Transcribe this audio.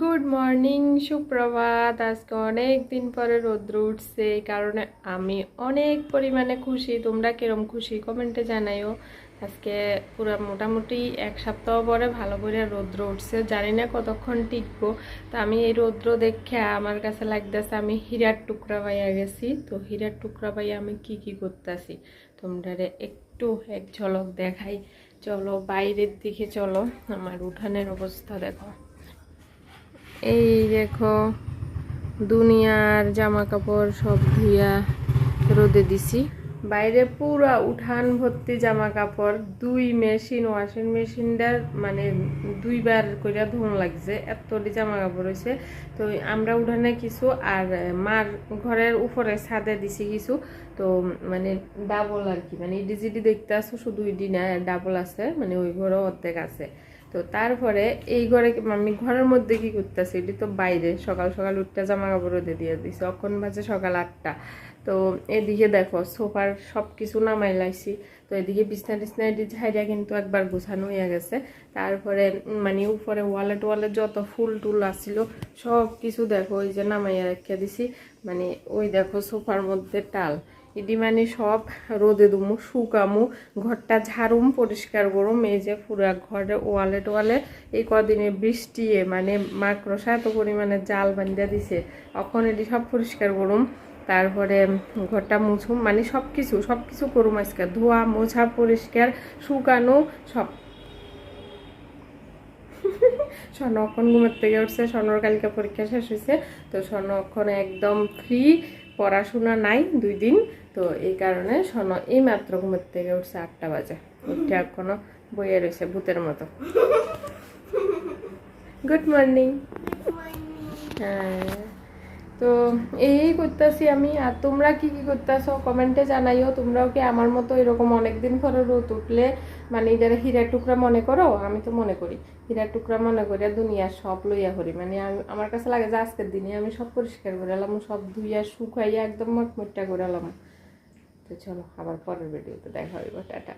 Good morning সুপ্রভাত। আজকে অনেক দিন পরে রৌদ্র উঠছে, এই কারণে আমি অনেক পরিমাণে খুশি। তোমরা কিরম খুশি? কমেন্টে জানাইও। আজকে পুরো মোটামুটি এক সপ্তাহ পরে ভালো করে রৌদ্র উঠছে। জানি না কতক্ষণ টিকবো। তো আমি এই রৌদ্র দেখে আমার কাছে লাগতেছে আমি হীরার টুকরা পাইয়া গেছি। তো হীরার টুকরা পাইয়া আমি কি কি করতেছি? তোমরা একটু এক ঝলক দেখাই। চলো বাইরের দিকে চলো। আমার উঠানের অবস্থা দেখো। এই দেখো, দুনিয়ার জামা কাপড় সব ধুইয়া রোদে দিছি। বাইরে পুরা উঠান ভর্তি জামা কাপড় দুই মেশিন, ওয়াশিং মেশিনটার মানে দুইবার কইরা ধুন লাগছে, এতটি জামা কাপড় হয়েছে তো আমরা উঠানে কিছু আর মার ঘরের উপরে ছাদে দিছি কিছু। তো মানে ডাবল আর কি মানে ইডি জিডি দেখতে আসো, শুধু ইডি না, ডাবল আছে মানে ওই ঘরও অর্ধেক আছে। তো তারপরে এই ঘরে আমি ঘরের মধ্যে কি করতেছি? এটি তো বাইরে। সকাল সকাল উঠতে জামা কাপড় রোদে দিয়ে দিছি। অখন বাজে সকাল আটটা। তো এদিকে দেখো, সোফার সব কিছু নামাই লাইছি। তো এদিকে বিছনা টিছনা এটি ঝাইরা কিন্তু একবার গোছানো হয়ে গেছে। তারপরে মানে উপরে ওয়ালে টোয়ালে যত ফুল টুল আসছিল সব কিছু দেখো, ওই যে নামাইয়া রেখে দিছি। মানে ওই দেখো সোফার মধ্যে টাল। এটি মানে সব রোদে দুমু, শুকামু, ঘরটা ঝাড়ুম, পরিষ্কার করুম। এই যে পুরা ঘরে ওয়ালে টোয়ালে এই কদিনে বৃষ্টি মানে মাকড়সা এত পরিমাণে জাল বান্ধা দিছে। এখন এটি সব পরিষ্কার করুম, তারপরে ঘরটা মুছুম। মানে সব কিছু সব কিছু করুম আজকে। ধোয়া, মোছা, পরিষ্কার, শুকানো, সব। স্বর্ণ অক্ষণ ঘুমের থেকে উঠছে। স্বর্ণর কালকে পরীক্ষা শেষ হয়েছে তো স্বর্ণ অক্ষণ একদম ফ্রি পড়াশোনা নাই দুই দিন তো এই কারণে সন এই মাত্র ঘুমের থেকে উঠছে আটটা বাজে। উঠে এখনও বইয়ে রয়েছে ভূতের মতো। গুড মর্নিং হ্যাঁ। তো এই করতেছি আমি। আর তোমরা কি কি করতেছো? কমেন্টে জানাইও। তোমরাও কি আমার মতো এরকম অনেকদিন পরে রোদ উঠলে মানে এটার হীরার টুকরা মনে করো? আমি তো মনে করি। হীরার টুকরা মনে করি দুনিয়ার সব লইয়া করি। মানে আমি, আমার কাছে লাগে যে আজকের দিনে আমি সব পরিষ্কার করে এলাম, সব ধুইয়া শুকাইয়া একদম মটমটটা এলাম। তো চলো, আবার পরের ভিডিওতে দেখা হইব। টাটা।